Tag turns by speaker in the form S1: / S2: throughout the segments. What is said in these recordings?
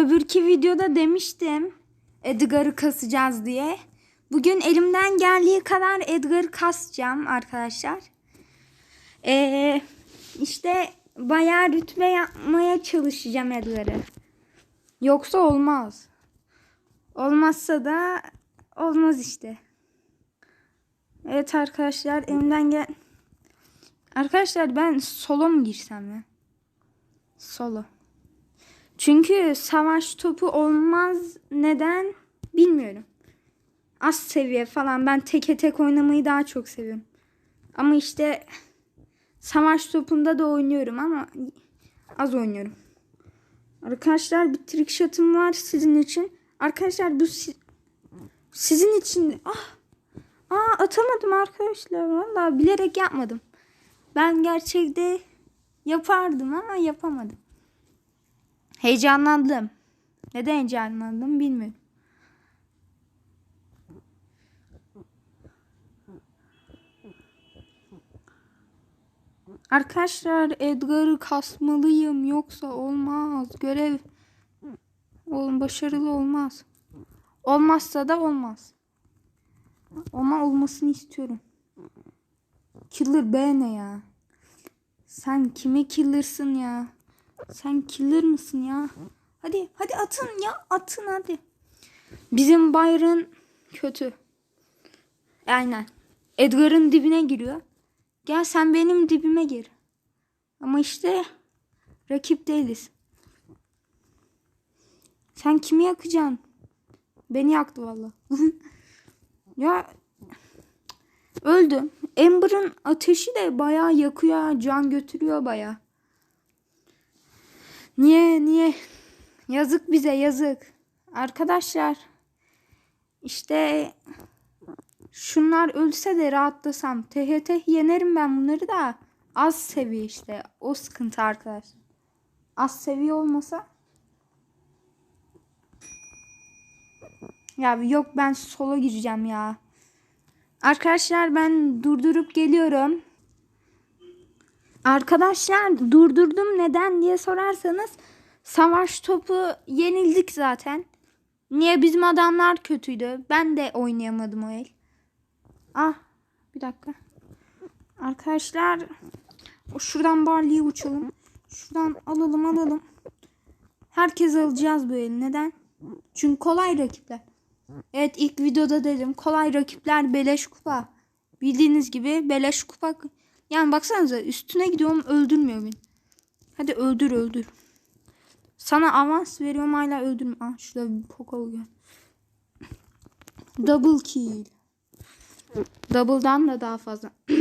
S1: öbürki videoda demiştim Edgar'ı kasacağız diye. Bugün elimden geldiği kadar Edgar'ı kasacağım arkadaşlar. Ee, işte bayağı rütbe yapmaya çalışacağım Edgar'ı. Yoksa olmaz. Olmazsa da olmaz işte. Evet arkadaşlar elimden gel... Arkadaşlar ben solo mu girsem ya? Solo. Çünkü savaş topu olmaz. Neden? Bilmiyorum. Az seviye falan. Ben teke tek oynamayı daha çok seviyorum. Ama işte savaş topunda da oynuyorum ama az oynuyorum. Arkadaşlar bir trick shot'ım var sizin için. Arkadaşlar bu si- sizin için. Ah. Aa atamadım arkadaşlar. Vallahi bilerek yapmadım. Ben gerçekte yapardım ama yapamadım. Heyecanlandım. Neden heyecanlandım bilmiyorum. Arkadaşlar Edgar'ı kasmalıyım yoksa olmaz. Görev oğlum başarılı olmaz. Olmazsa da olmaz. Ama olmasını istiyorum. Killer B ne ya? Sen kime killer'sın ya? Sen killer mısın ya? Hadi hadi atın ya atın hadi. Bizim Byron kötü. Aynen. Edgar'ın dibine giriyor. Gel sen benim dibime gir. Ama işte rakip değiliz. Sen kimi yakacaksın? Beni yaktı valla. ya öldüm. Amber'ın ateşi de bayağı yakıyor. Can götürüyor bayağı. Niye niye? Yazık bize yazık. Arkadaşlar işte şunlar ölse de rahatlasam. THT yenerim ben bunları da. Az seviye işte. O sıkıntı arkadaş. Az seviye olmasa. Ya yok ben sola gireceğim ya. Arkadaşlar ben durdurup geliyorum. Arkadaşlar durdurdum neden diye sorarsanız savaş topu yenildik zaten. Niye bizim adamlar kötüydü? Ben de oynayamadım o el. Ah bir dakika. Arkadaşlar şuradan Barley'i uçalım. Şuradan alalım alalım. Herkes alacağız bu eli. Neden? Çünkü kolay rakipler. Evet ilk videoda dedim. Kolay rakipler beleş kupa. Bildiğiniz gibi beleş kupa. Yani baksanıza üstüne gidiyorum öldürmüyor beni. Hadi öldür öldür. Sana avans veriyorum hala öldürme. Ah şurada bir poco gel. Double kill. Double'dan da daha fazla.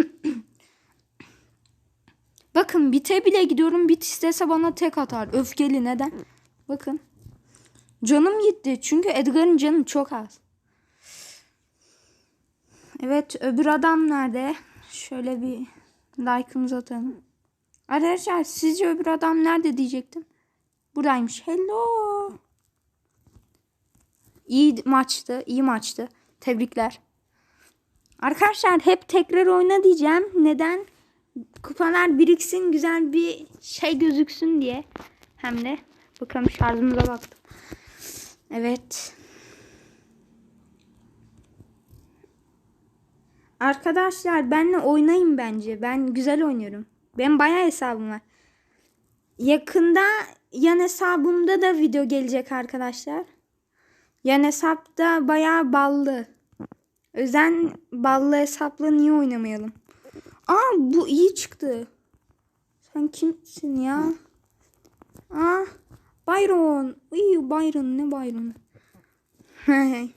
S1: Bakın bite bile gidiyorum. Bit istese bana tek atar. Öfkeli neden? Bakın. Canım gitti. Çünkü Edgar'ın canı çok az. Evet öbür adam nerede? Şöyle bir like'ımızı atalım. Arkadaşlar sizce öbür adam nerede diyecektim. Buradaymış. Hello. İyi maçtı. iyi maçtı. Tebrikler. Arkadaşlar hep tekrar oyna diyeceğim. Neden? Kupalar biriksin güzel bir şey gözüksün diye. Hem de bakalım şarjımıza baktım. Evet. Arkadaşlar benle oynayın bence. Ben güzel oynuyorum. Ben bayağı hesabım var. Yakında yan hesabımda da video gelecek arkadaşlar. Yan hesapta bayağı ballı. Özen ballı hesapla niye oynamayalım? Aa bu iyi çıktı. Sen kimsin ya? Aa Byron. İyi Byron ne Byron?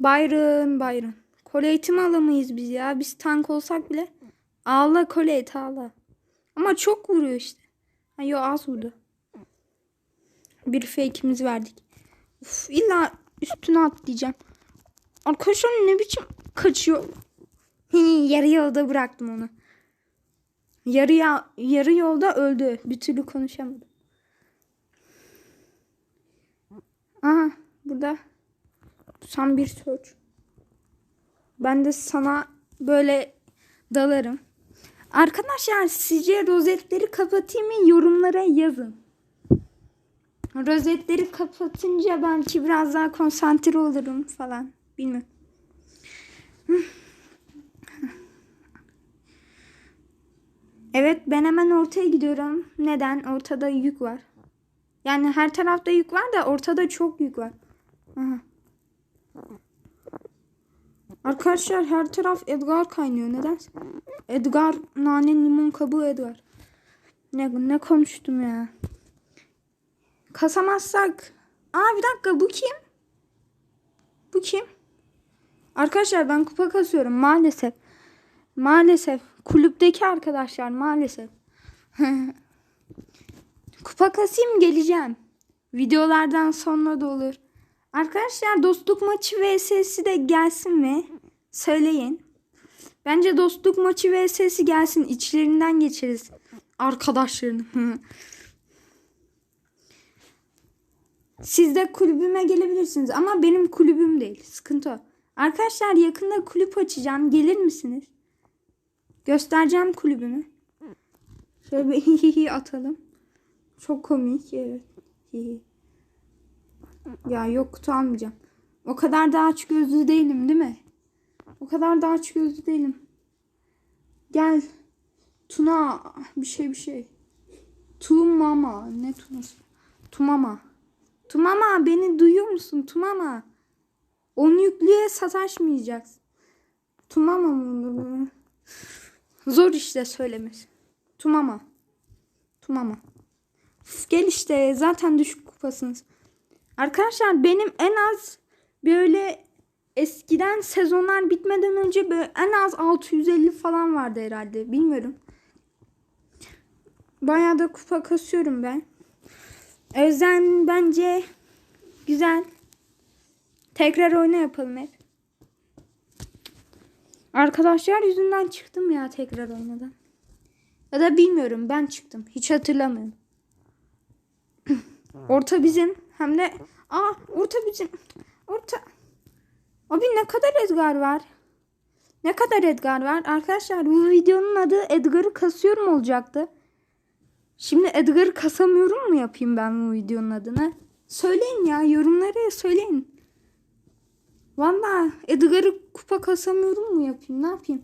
S1: Byron Byron. Kole eğitim alamayız biz ya. Biz tank olsak bile. Ağla kole ağla. Ama çok vuruyor işte. Ha, az vurdu. Bir fake'imiz verdik. Uf, illa üstüne atlayacağım. Arkadaşlar ne biçim kaçıyor. yarı yolda bıraktım onu. Yarı, ya, yarı yolda öldü. Bir türlü konuşamadım. Aha burada. Sen bir search. Ben de sana böyle dalarım. Arkadaşlar sizce rozetleri kapatayım mı yorumlara yazın. Rozetleri kapatınca belki biraz daha konsantre olurum falan. Bilmiyorum. Evet ben hemen ortaya gidiyorum. Neden? Ortada yük var. Yani her tarafta yük var da ortada çok yük var. Aha. Arkadaşlar her taraf Edgar kaynıyor. Neden? Edgar nane limon kabuğu Edgar. Ne, ne konuştum ya? Kasamazsak. Aa bir dakika bu kim? Bu kim? Arkadaşlar ben kupa kasıyorum maalesef. Maalesef. Kulüpteki arkadaşlar maalesef. kupa kasayım geleceğim. Videolardan sonra da olur. Arkadaşlar dostluk maçı vs'si de gelsin mi? Söyleyin. Bence dostluk maçı vs'si gelsin. İçlerinden geçeriz. Arkadaşların. Siz de kulübüme gelebilirsiniz ama benim kulübüm değil. Sıkıntı o. Arkadaşlar yakında kulüp açacağım. Gelir misiniz? Göstereceğim kulübümü. Şöyle bir hihihi atalım. Çok komik. Evet. Hihi. Ya yok kutu almayacağım. O kadar da aç gözlü değilim değil mi? O kadar da aç gözlü değilim. Gel. Tuna bir şey bir şey. Tumama. Ne tunası? Tumama. Tumama beni duyuyor musun? Tumama. On yüklüye sataşmayacaksın. Tumama mı? Zor işte söylemesi. Tumama. Tumama. Üf, gel işte zaten düşük kupasınız. Arkadaşlar benim en az böyle eskiden sezonlar bitmeden önce böyle en az 650 falan vardı herhalde. Bilmiyorum. Bayağı da kupa kasıyorum ben. O yüzden bence güzel. Tekrar oyna yapalım hep. Arkadaşlar yüzünden çıktım ya tekrar oynadan. Ya da bilmiyorum ben çıktım. Hiç hatırlamıyorum. orta bizim hem de aa orta bizim. Orta. Abi ne kadar Edgar var? Ne kadar Edgar var? Arkadaşlar bu videonun adı Edgar'ı kasıyorum olacaktı. Şimdi Edgar'ı kasamıyorum mu yapayım ben bu videonun adını? Söyleyin ya yorumlara söyleyin. Valla Edgar'ı kupa kasamıyorum mu yapayım ne yapayım?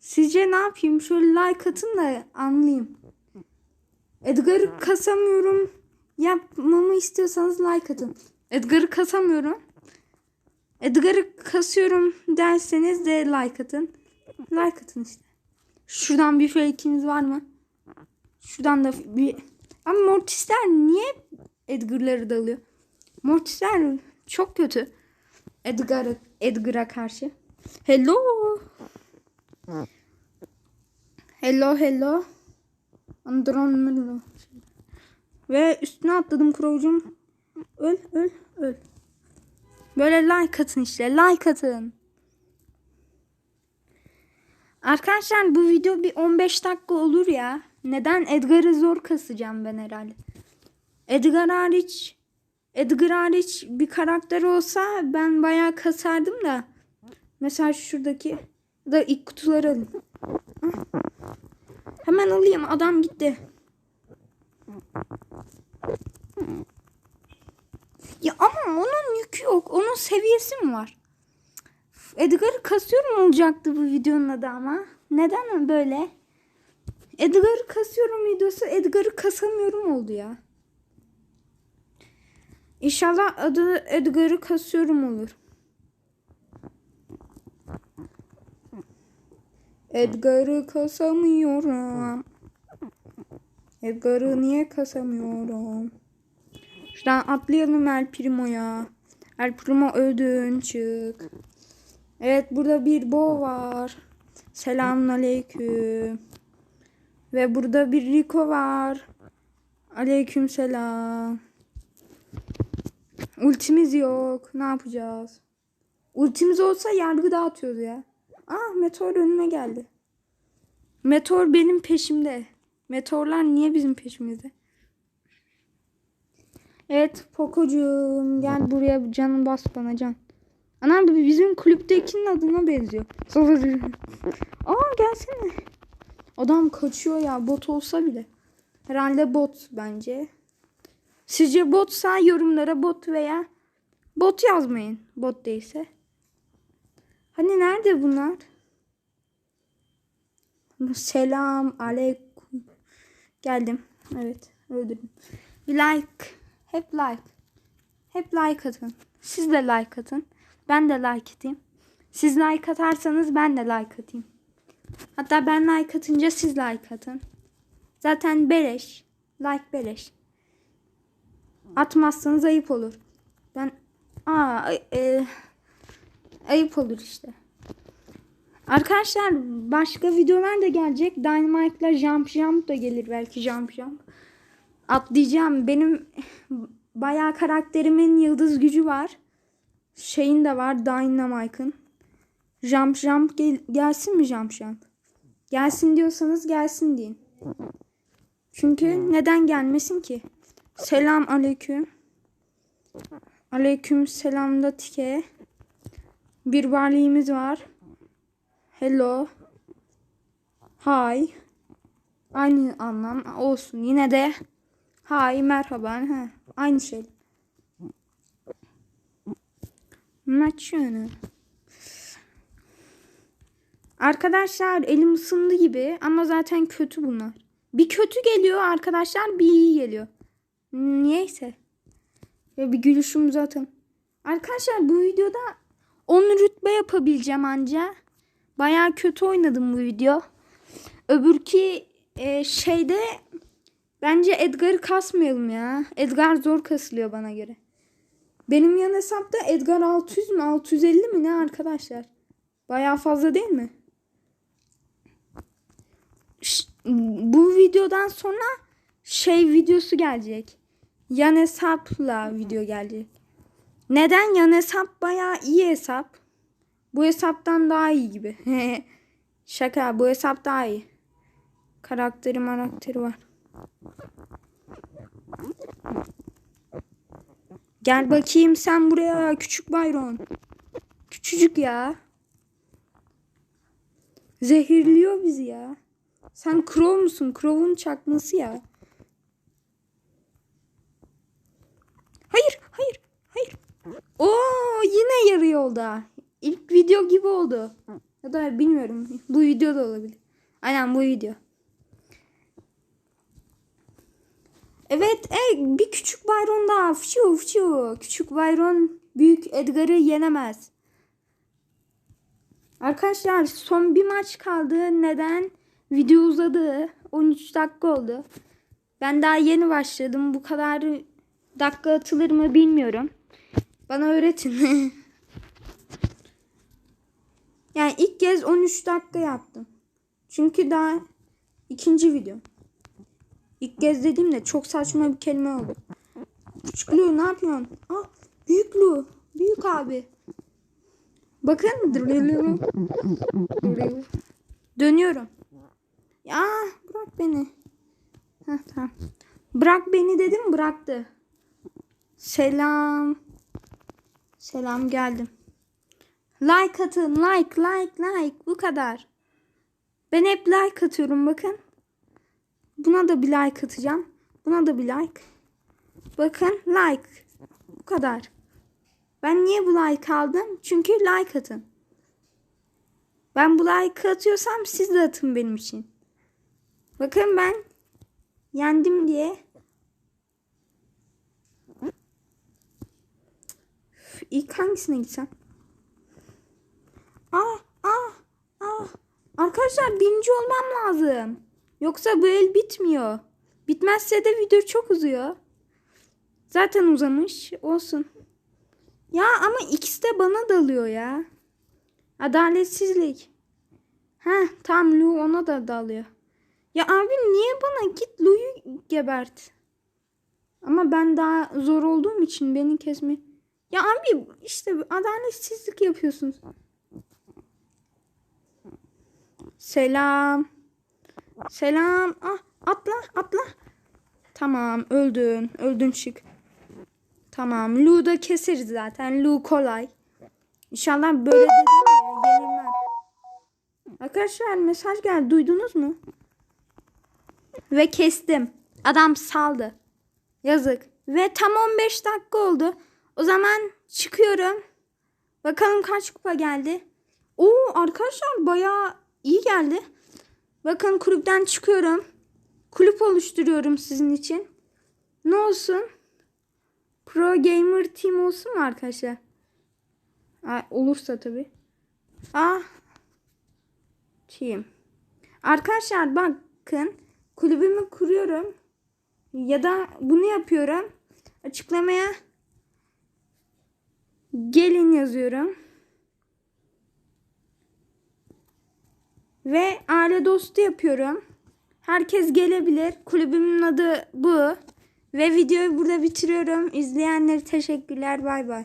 S1: Sizce ne yapayım? Şöyle like atın da anlayayım. Edgar'ı kasamıyorum yapmamı istiyorsanız like atın. Edgar'ı kasamıyorum. Edgar'ı kasıyorum derseniz de like atın. Like atın işte. Şuradan bir fake'iniz var mı? Şuradan da bir... Ama Mortisler niye Edgar'ları dalıyor? Mortisler çok kötü. Edgar'a Edgar'a karşı. Hello. Hello hello. Andron Melo. Ve üstüne atladım Crow'cum. Öl öl öl. Böyle like atın işte. Like atın. Arkadaşlar bu video bir 15 dakika olur ya. Neden? Edgar'ı zor kasacağım ben herhalde. Edgar hariç Edgar hariç bir karakter olsa ben bayağı kasardım da. Mesela şuradaki da ilk kutuları alayım. Hemen alayım adam gitti. Ya ama onun yükü yok. Onun seviyesi mi var? Edgar'ı kasıyorum olacaktı bu videonun adı ama. Neden böyle? Edgar'ı kasıyorum videosu Edgar'ı kasamıyorum oldu ya. İnşallah adı Edgar'ı kasıyorum olur. Edgar'ı kasamıyorum. Edgar'ı niye kasamıyorum? Şuradan atlayalım El Primo'ya. El Primo ödün çık. Evet burada bir bo var. Selamun aleyküm. Ve burada bir Rico var. Aleyküm selam. Ultimiz yok. Ne yapacağız? Ultimiz olsa yargı dağıtıyoruz ya. Ah meteor önüme geldi. Meteor benim peşimde. Meteorlar niye bizim peşimizde? Evet Pococuğum gel buraya canım bas bana can. Anam bizim kulüptekinin adına benziyor. Aa gelsene. Adam kaçıyor ya bot olsa bile. Herhalde bot bence. Sizce botsa yorumlara bot veya bot yazmayın. Bot değilse. Hani nerede bunlar? Selam aleyküm. Geldim. Evet öldürdüm. Bir like. Hep like. Hep like atın. Siz de like atın. Ben de like atayım. Siz like atarsanız ben de like atayım. Hatta ben like atınca siz like atın. Zaten beleş. Like beleş. Atmazsanız ayıp olur. Ben aa e, ayıp olur işte. Arkadaşlar başka videolar da gelecek. Dynamite'la Jump Jump da gelir belki Jump Jump. Atlayacağım. Benim bayağı karakterimin yıldız gücü var. Şeyin de var Dynamite'ın. Jump Jump gel- gelsin mi Jump Jump? Gelsin diyorsanız gelsin deyin. Çünkü neden gelmesin ki? Selam aleyküm. Aleyküm selam da tike. Bir varlığımız var. Hello. Hi. Aynı anlam olsun. Yine de hi merhaba. He, aynı şey. Maç yönü. Arkadaşlar elim ısındı gibi ama zaten kötü bunlar. Bir kötü geliyor arkadaşlar bir iyi geliyor. Niyeyse. Ve bir gülüşüm zaten. Arkadaşlar bu videoda 10 rütbe yapabileceğim anca. Baya kötü oynadım bu video. Öbürki e, şeyde bence Edgar'ı kasmayalım ya. Edgar zor kasılıyor bana göre. Benim yan hesapta Edgar 600 mü 650 mi ne arkadaşlar? Baya fazla değil mi? Ş- bu videodan sonra şey videosu gelecek. Yan hesapla video gelecek. Neden? Yan hesap bayağı iyi hesap. Bu hesaptan daha iyi gibi. Şaka bu hesap daha iyi. Karakteri marakteri var. Gel bakayım sen buraya küçük Bayron. Küçücük ya. Zehirliyor bizi ya. Sen Crow musun? Crow'un çakması ya. Hayır, hayır, hayır. Oo, yine yarı yolda. İlk video gibi oldu. Ya da bilmiyorum. Bu video da olabilir. Aynen bu video. Evet, e, bir küçük Byron daha. Fşu fşu. Küçük Byron büyük Edgar'ı yenemez. Arkadaşlar son bir maç kaldı. Neden? Video uzadı. 13 dakika oldu. Ben daha yeni başladım. Bu kadar dakika atılır mı bilmiyorum. Bana öğretin. yani ilk kez 13 dakika yaptım. Çünkü daha ikinci video. İlk kez dediğimde çok saçma bir kelime oldu. Küçük Lu ne yapıyorsun? Ah büyük Lu. Büyük abi. Bakın. Dönüyorum. Ya bırak beni. Heh, tamam. Bırak beni dedim bıraktı. Selam. Selam geldim. Like atın like like like bu kadar. Ben hep like atıyorum bakın. Buna da bir like atacağım. Buna da bir like. Bakın like. Bu kadar. Ben niye bu like aldım? Çünkü like atın. Ben bu like atıyorsam siz de atın benim için. Bakın ben yendim diye. Üf, İlk hangisine gitsem? Ah ah ah. Arkadaşlar birinci olmam lazım. Yoksa bu el bitmiyor. Bitmezse de video çok uzuyor. Zaten uzamış. Olsun. Ya ama ikisi de bana dalıyor ya. Adaletsizlik. Ha tam Lu ona da dalıyor. Ya abi niye bana git Lu'yu gebert. Ama ben daha zor olduğum için beni kesme. Ya abi işte adaletsizlik yapıyorsunuz. Selam. Selam. Ah atla atla. Tamam öldün. Öldün çık. Tamam. Lu da keseriz zaten. Lu kolay. İnşallah böyle dedim ya yenilmem. Arkadaşlar mesaj geldi. Duydunuz mu? Ve kestim. Adam saldı. Yazık. Ve tam 15 dakika oldu. O zaman çıkıyorum. Bakalım kaç kupa geldi. Oo arkadaşlar bayağı iyi geldi. Bakın kulüpten çıkıyorum. Kulüp oluşturuyorum sizin için. Ne olsun? Pro Gamer Team olsun mu arkadaşlar? Ay, olursa tabii. Ah. Team. Arkadaşlar bakın kulübümü kuruyorum. Ya da bunu yapıyorum. Açıklamaya gelin yazıyorum. Ve aile dostu yapıyorum. Herkes gelebilir. Kulübümün adı bu. Ve videoyu burada bitiriyorum. İzleyenlere teşekkürler. Bay bay.